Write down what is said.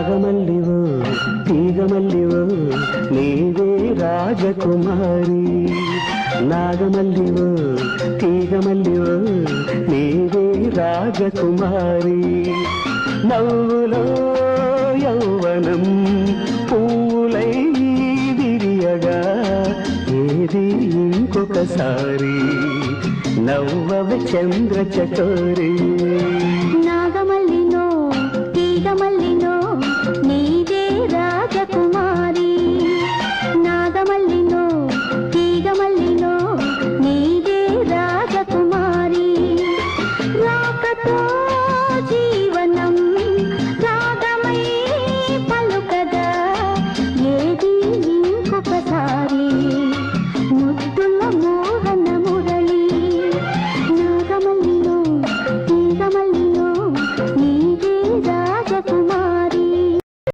రాగమల్లివో తీగమల్లివో నీవే రాజకుమారి. నాగమల్లివో తీగమల్లివో నీవే రాజకుమారి. నవ్వులో యౌవనం పువ్వులై విరియగా ఏది ఇంకొకసారి? నవ్వవ చంద్ర చకోరీ నాగమల్లినో తీగమల్లి